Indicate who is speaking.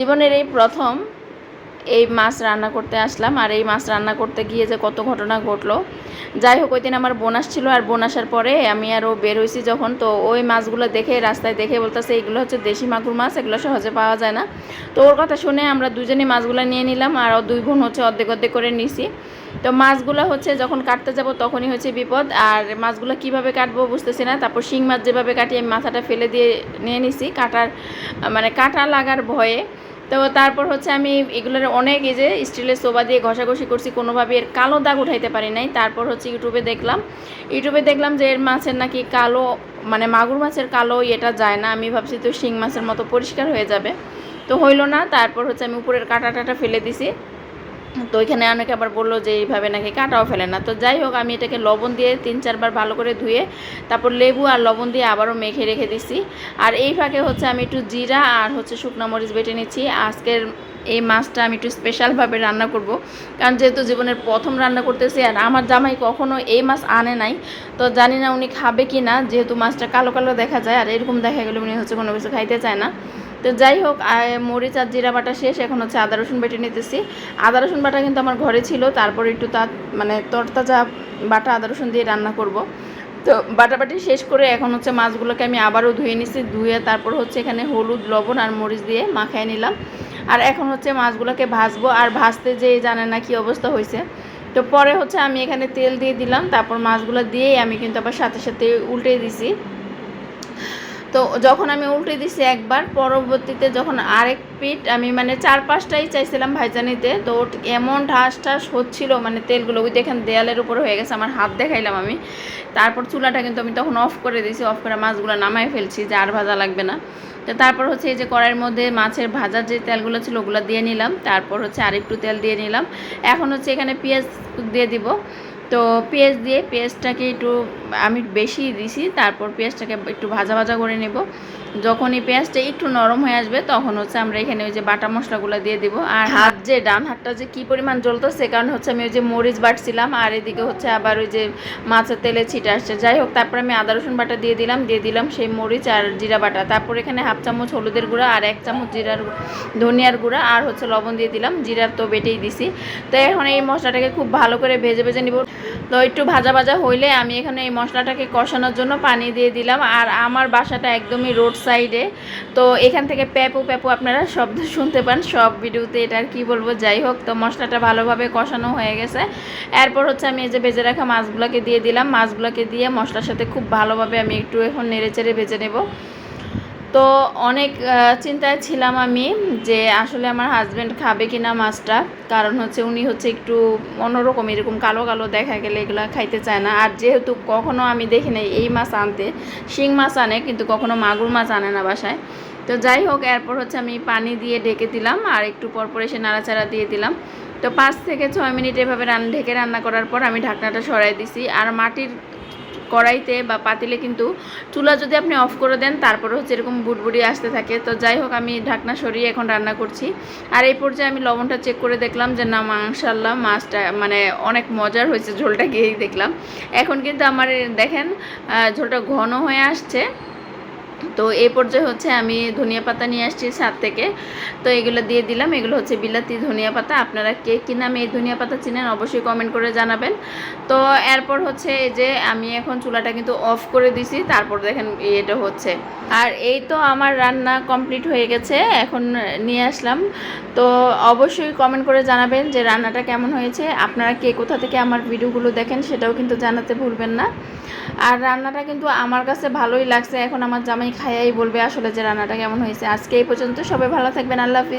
Speaker 1: জীবনের এই প্রথম এই মাছ রান্না করতে আসলাম আর এই মাছ রান্না করতে গিয়ে যে কত ঘটনা ঘটলো। যাই হোক, ওই দিন আমার বোনাস ছিল আর বোন আসার পরে আমি আরও বের হয়েছি যখন। তো ওই মাছগুলো দেখে, রাস্তায় দেখে বলতেছে, এগুলো হচ্ছে দেশি মাগুর মাছ, এগুলো সহজে পাওয়া যায় না। তো ওর কথা শুনে আমরা দুজনে মাছগুলো নিয়ে নিলাম আর দুই বোন হচ্ছে অর্ধেক অর্ধেক করে নিছি। তো মাছগুলো হচ্ছে যখন কাটতে যাব তখনই হচ্ছে বিপদ। আর মাছগুলো কীভাবে কাটবো বুঝতেছি না। তারপর শিং মাছ যেভাবে কাটি, আমি মাথাটা ফেলে দিয়ে নিয়ে নিছি। কাটার মানে কাটা লাগার ভয়ে তো তারপর হচ্ছে আমি এগুলোর অনেক এই যে স্টিলের সোবা দিয়ে ঘষাঘষি করছি, কোনোভাবে এর কালো দাগ উঠাইতে পারি নাই। তারপর হচ্ছে ইউটিউবে দেখলাম ইউটিউবে দেখলাম যে এর মাছের নাকি কালো মানে মাগুর মাছের কালো এটা যায় না। আমি ভাবছি তো শিং মাছের মতো পরিষ্কার হয়ে যাবে। তো হইল না, তারপর হচ্ছে আমি উপরের কাটা টাটা ফেলে দিছি। তো ওইখানে অনেকে আবার বলল যে এইভাবে নাকি কাটাও ফেলে না। তো যাই হোক, আমি এটাকে লবণ দিয়ে তিন চারবার ভালো করে ধুয়ে, তারপর লেবু আর লবণ দিয়ে আবারও মেখে রেখে দিছি। আর এই ফাঁকে হচ্ছে আমি একটু জিরা আর হচ্ছে শুকনো মরিচ বেটে নিচ্ছি। আজকের এই মাছটা আমি একটু স্পেশালভাবে রান্না করব। কারণ যেহেতু জীবনের প্রথম রান্না করতেছি আর আমার জামাই কখনো এই মাছ আনে নাই, তো জানি না উনি খাবে কি না যেহেতু মাছটা কালো কালো দেখা যায় আর এরকম দেখা গেলে উনি হচ্ছে কোনো কিছু খাইতে চায় না। তো যাই হোক মরিচ আর জিরা বাটা শেষ, এখন হচ্ছে আদা রসুন বেটে নিতেছি। আদা রসুন বাটা কিন্তু আমার ঘরে ছিল, তারপর একটু তার মানে তরতাজা বাটা আদা রসুন দিয়ে রান্না করব। তো বাটাবাটি শেষ করে এখন হচ্ছে মাছগুলোকে আমি আবারও ধুয়ে নিছি, ধুয়ে তারপর হচ্ছে এখানে হলুদ, লবণ আর মরিচ দিয়ে মাখায় নিলাম। আর এখন হচ্ছে মাছগুলোকে ভাজবো, আর ভাজতে যে জানে না কি অবস্থা হয়েছে। তো পরে হচ্ছে আমি এখানে তেল দিয়ে দিলাম, তারপর মাছগুলো দিয়েই আমি কিন্তু আবার সাথে সাথে উল্টে দিছি। তো যখন আমি উল্টে দিছি একবার, পরবর্তীতে যখন আরেক পিঠ আমি মানে চার পাঁচটাই চাইছিলাম ভাইজানিতে, তো এমন ঠাস ঠাস হচ্ছিল মানে তেলগুলো ওই দেখেন দেয়ালের উপরে হয়ে গেছে, আমার হাত দেখাইলাম আমি। তারপর চুলাটা কিন্তু আমি তখন অফ করে দিয়েছি অফ করে মাছগুলো নামাই ফেলছি যে আর ভাজা লাগবে না। তো তারপর হচ্ছে এই যে কড়াইয়ের মধ্যে মাছের ভাজার যে তেলগুলো ছিল ওগুলো দিয়ে নিলাম, তারপর হচ্ছে আরেকটু তেল দিয়ে নিলাম। এখন হচ্ছে এখানে পেঁয়াজ দিয়ে দিব। তো পেঁয়াজ দিয়ে পেঁয়াজটাকে একটু আমি বেশি দিছি তারপর পেঁয়াজটাকে একটু ভাজা ভাজা করে নেব। যখন এই পেঁয়াজটা একটু নরম হয়ে আসবে তখন হচ্ছে আমরা এখানে ওই যে বাটা মশলাগুলো দিয়ে দিব। আর হাত যে ডান হাতটা যে কি পরিমাণ জ্বলতো সে কারণে হচ্ছে আমি ওই যে মরিচ বাটছিলাম আর এদিকে হচ্ছে আবার ওই যে মাছের তেলে ছিটে আসছে। যাই হোক তারপর আমি আদা রসুন বাটা দিয়ে দিলাম দিয়ে দিলাম সেই মরিচ আর জিরা বাটা। তারপর এখানে হাফ চামচ হলুদের গুঁড়া আর এক চামচ জিরার ধনিয়ার গুঁড়া আর হচ্ছে লবণ দিয়ে দিলাম। জিরার তো বেটেই দিছি। তো এখন এই মশলাটাকে খুব ভালো করে ভেজে ভেজে নিব। তো একটু ভাজা ভাজা হইলে আমি এখানে এই মশলাটাকে কষানোর জন্য পানি দিয়ে দিলাম। আর আমার বাসাটা একদমই রোড সাইডে। তো এখান থেকে প্যাপু প্যাপু আপনারা শব্দ শুনতে পান। সব ভিডিওতে এটা আর কি বলব? যাই হোক, তো মশলাটা ভালোভাবে কষানো হয়ে গেছে। এরপর হচ্ছে আমি এই যে ভেজে রাখা মাছগুলোকে দিয়ে দিলাম। মাছগুলোকে দিয়ে মশলার সাথে খুব ভালোভাবে আমি একটু এখন নেড়ে চেড়ে ভেজে নেব। তো অনেক চিন্তায় ছিলাম আমি যে আসলে আমার হাজব্যান্ড খাবে কি না মাছটা। কারণ হচ্ছে উনি হচ্ছে একটু অন্যরকম, এরকম কালো কালো দেখা গেলে এগুলো খাইতে চায় না। আর যেহেতু কখনো আমি দেখি নাই এই মাছ আনতে, শিং মাছ আনে, কিন্তু কখনো মাগুর মাছ আনে না বাসায়। তো যাই হোক, এরপর হচ্ছে আমি পানি দিয়ে ঢেকে দিলাম আর একটু পরপর এসে নাড়াচাড়া দিয়ে দিলাম। তো পাঁচ থেকে ছয় মিনিট এভাবে রান, ঢেকে রান্না করার পর আমি ঢাকনাটা সরাই দিছি। আর মাটির কড়াইতে বা পাতিলে কিন্তু চুলা যদি আপনি অফ করে দেন তারপরে হচ্ছে এরকম বুটবুড়ি আসতে থাকে। তো যাই হোক, আমি ঢাকনা সরিয়ে এখন রান্না করছি। আর এই পর্যায়ে আমি লবণটা চেক করে দেখলাম যে না মাংসাল্লাহ মাছটা মানে অনেক মজার হয়েছে ঝোলটা গিয়েই দেখলাম। এখন কিন্তু আমার দেখেন ঝোলটা ঘন হয়ে আসছে। তো এই পর্যায়ে হচ্ছে আমি ধনিয়া পাতা নিয়ে আসছি ছাদ থেকে। তো এগুলো দিয়ে দিলাম। এগুলো হচ্ছে বিলাতি ধনিয়া পাতা। আপনারা কে কী নামে এই ধনিয়া পাতা চিনেন অবশ্যই কমেন্ট করে জানাবেন। তো এরপর হচ্ছে এই যে আমি এখন চুলাটা কিন্তু অফ করে দিছি। তারপর দেখেন এটা হচ্ছে। আর এই তো আমার রান্না কমপ্লিট হয়ে গেছে। এখন নিয়ে আসলাম। তো অবশ্যই কমেন্ট করে জানাবেন যে রান্নাটা কেমন হয়েছে। আপনারা কে কোথা থেকে আমার ভিডিওগুলো দেখেন সেটাও কিন্তু জানাতে ভুলবেন না। আর রান্নাটা কিন্তু আমার কাছে ভালোই লাগছে। এখন আমার জামাই খাইয়াই বলবে আসলে যে রান্নাটা কেমন হয়েছে। আজকে এই পর্যন্ত সবাই ভালো থাকবেন, আল্লাহ হাফিজ।